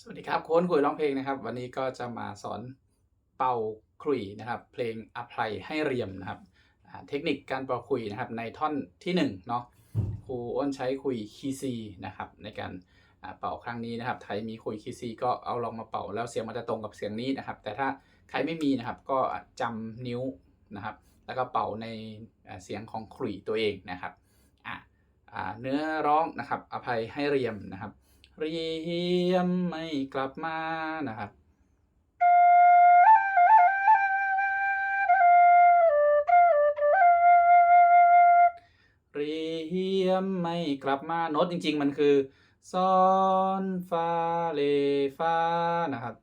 สวัสดีครับโค้นคุยร้องเพลงนะครับ วันนี้ก็จะมาสอนเป่าขลุยนะครับ เพลงอภัยให้เรียมนะครับเทคนิคการเป่าขลุยนะครับในท่อนที่หนึ่งเนาะครูอ้นใช้คุยคีซีนะครับในการเป่าครั้งนี้นะครับใครมีคุยคีซีก็เอาลองมาเป่าแล้วเสียงมันจะตรงกับเสียงนี้นะครับ แต่ถ้าใครไม่มีนะครับก็จำนิ้วนะครับ แล้วก็เป่าในเสียงของขลุ่ยตัวเองนะครับเนื้อร้องนะครับอภัยให้เรียมนะครับ เรียมไม่กลับมานะครับเรียมไม่กลับมาโน้ตจริง ๆ มันคือซอนฟาเลฟานะครับ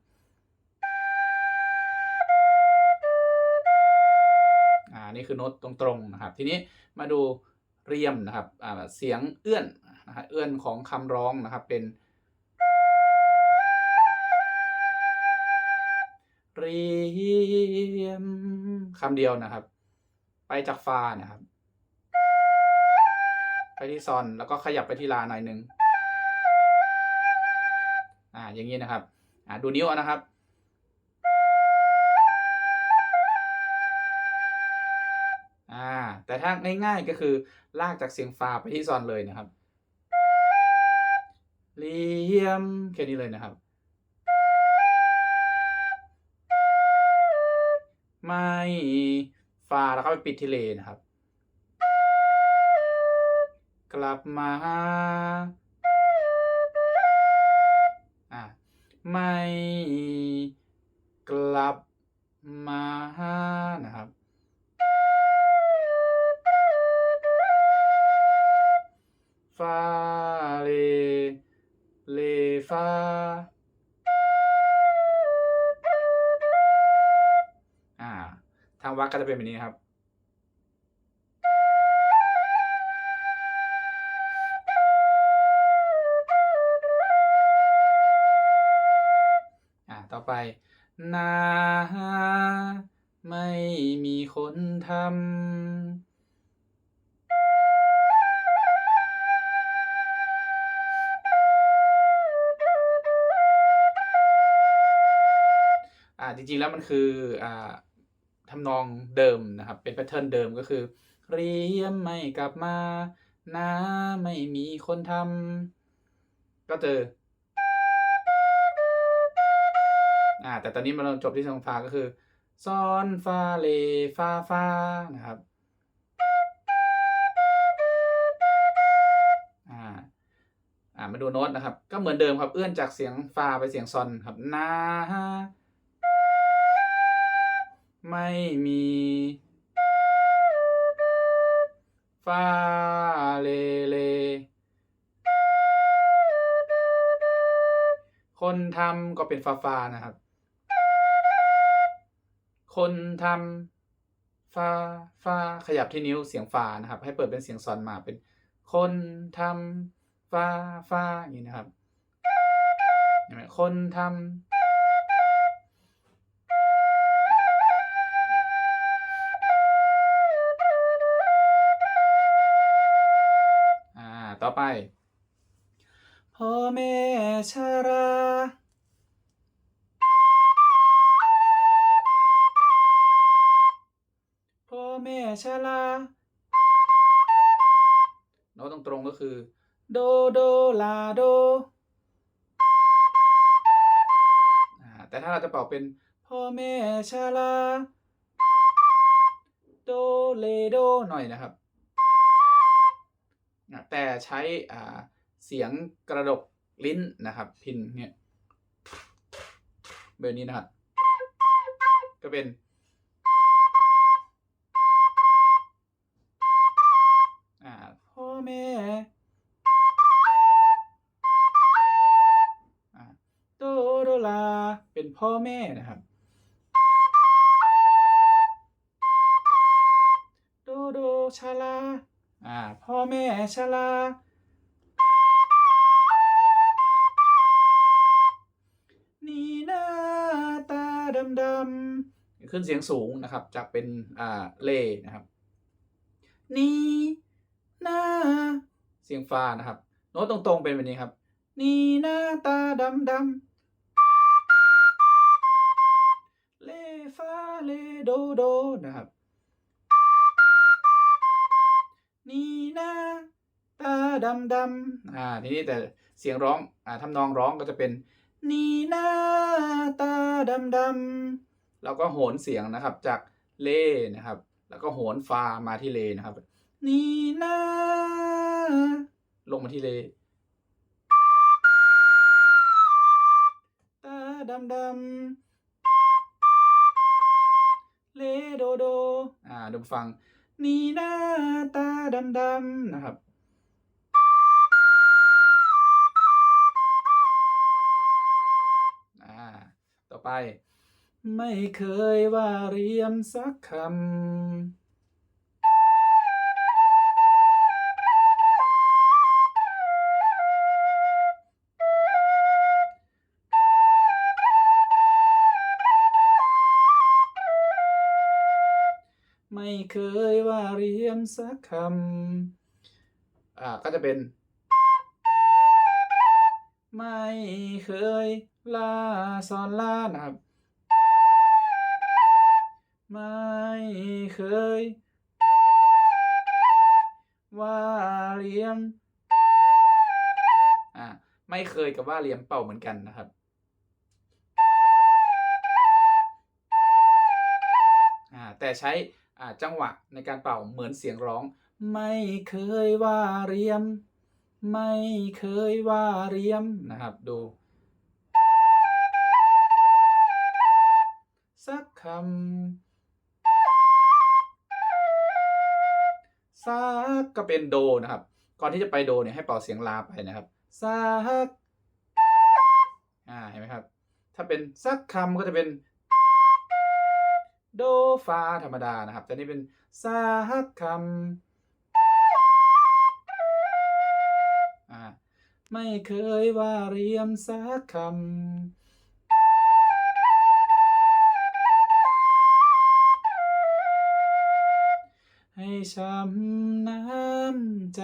อ่านี่คือโน้ตตรงๆนะครับ ทีนี้มาดูเรียมนะครับเสียงเอื้อนนะฮะเอื้อนของคำร้องนะครับเป็น เรียมคำเดียวนะครับ ไปจากฟานะครับ ไปที่ซอนแล้วก็ขยับไปที่ลาหน่อยหนึ่งอ่าอย่างนี้นะครับอ่าดูนิ้วนะครับอ่าแต่ถ้าง่ายๆก็คือลากจากเสียงฟาไปที่ซอนเลยนะครับเลียมแค่นี้เลยนะครับ ไม่ฟาแล้วก็ไปปิดที่เลนะครับ กลับมาอ่าไม่กลับมานะครับักก็จะเป็นแบบนี้ครับอ่าต่อไป นาไม่มีคนทำอ่าจริงๆแล้วมันคืออ่า ทำนองเดิมนะครับ เป็นแพทเทิร์นเดิมก็คือเรียมไม่กลับมานะไม่มีคนทำก็เจออ่าแต่ตอนนี้มันจบที่ซองฟาก็คือซอนฟาเลฟาฟานะครับอ่าอ่ามาดูโน้ตนะครับ ก็เหมือนเดิมครับเอื้อนจากเสียงฟาไปเสียงซอนครับนา ไม่มี ฟาเลเล คนทำก็เป็นฟาฟานะครับ คนทำฟาฟาขยับที่นิ้วเสียงฟานะครับ ให้เปิดเป็นเสียงซอนมาเป็น คนทำฟาฟาอย่างนี้นะครับเห็นไหมคนทำ ต่อไป พ่อแม่ชราพ่อแม่ชราโน้ตตรงๆก็คือ โดโดลาโดอ่าแต่ถ้าเราจะเป่าเป็นพ่อแม่ชราโดเลโดหน่อยนะครับ อะแต่ใช้อ่าเสียงกระดกลิ้นนะครับพินเนี่ยแบบนี้นะครับ ก็เป็น อ่าพ่อแม่โดโดลาเป็นพ่อแม่นะครับ แม่ชลา นี่หน้าตาดำดำขึ้นเสียงสูงนะครับ จะเป็นอ่าเล่นะครับ นี่หน้าเสียงฟานะครับ โน้ตตรงๆเป็นแบบนี้ครับ นี่หน้าตาดำดำเล่ฟาเล่โดโดนะครับ นะตาดำดำอ่าทีนี้แต่เสียงร้องอ่าทำนองร้องก็จะเป็นนี่นะตาดำดำเราก็โหนเสียงนะครับจากเลนะครับ แล้วก็โหนฟามาที่เลนะครับนี่นะลงมาที่เลตาดำดำเลโดโดอ่าดูฟัง นี่นะตาดำดำนะครับอ่าต่อไป ไม่เคยว่าเรียมสักคำ เคยว่าเรียมสักคำอ่าก็จะเป็น ไม่เคยลาซอนลานะครับ ไม่เคย ว่าเรียมอ่าไม่เคยกับว่าเรียมเป่าเหมือนกันนะครับอ่าแต่ใช้ จังหวะในการเป่าเหมือนเสียงร้อง ไม่เคยว่าเรียม ไม่เคยว่าเรียมนะครับดู สักคำสักก็เป็นโดนะครับ ก่อนที่จะไปโดเนี่ยให้เป่าเสียงลาไปนะครับสักอ่าเห็นไหมครับ ถ้าเป็นสักคำก็จะเป็น โดฟาธรรมดานะครับ แต่นี่เป็นสักคำอ่าไม่เคยว่าเรียมสักคำให้ช้ำน้ำใจ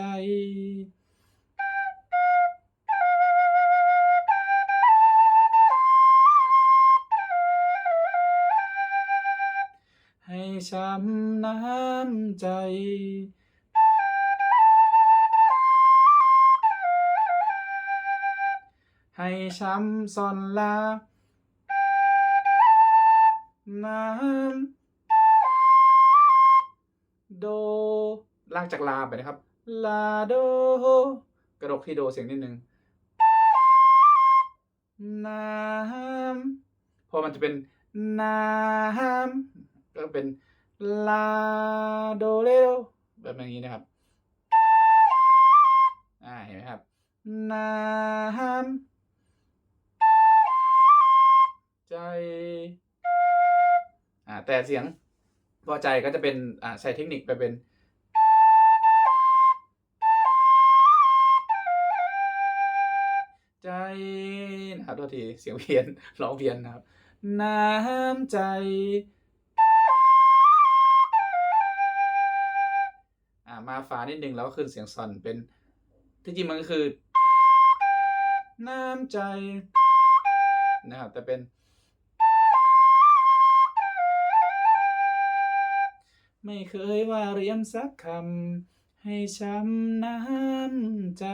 ให้ช้ำน้ำใจให้ช้ำซอนลา น้ำ โด ลากจากลาไปนะครับ ลาโด กระดกที่โดเสียงนิดนึง น้ำ พอมันจะเป็น น้ำ ก็เป็นลาโดเรโดแบบนี้นะครับอ่าเห็นไหมครับน้ำใจอ่าแต่เสียงพอใจก็จะเป็นอ่าใช้เทคนิคไปเป็นใจนะครับโทษทีเสียงเพี้ยนร้องเพี้ยนนะครับ น้ำใจ มาฟ้านิดนึงแล้วก็ขึ้นเสียงซอนเป็นที่จริงมันก็คือ น้ำใจนะครับแต่เป็น ไม่เคยว่าเรียมสักคำให้ช้ำน้ำใจ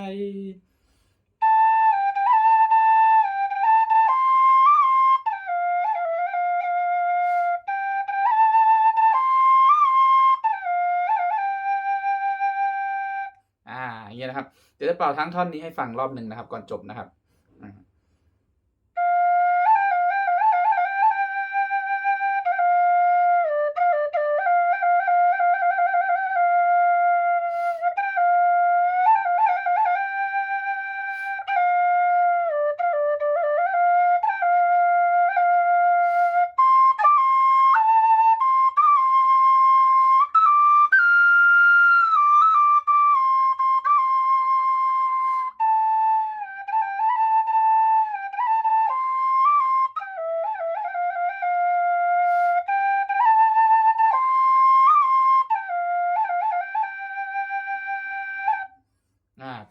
อย่างเงี้ยนะครับ เดี๋ยวจะเป่าทั้งท่อนนี้ให้ฟังรอบหนึ่งนะครับ ก่อนจบนะครับ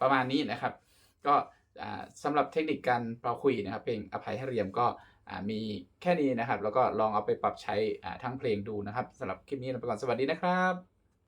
ประมาณนี้นะครับ ก็อ่าสำหรับเทคนิคการเป่าขลุ่ยนะครับ เพลงอภัยให้เรียมก็มีแค่นี้นะครับ แล้วก็ลองเอาไปปรับใช้อ่าทั้งเพลงดูนะครับสำหรับคลิปนี้ลาไปก่อนสวัสดีนะครับ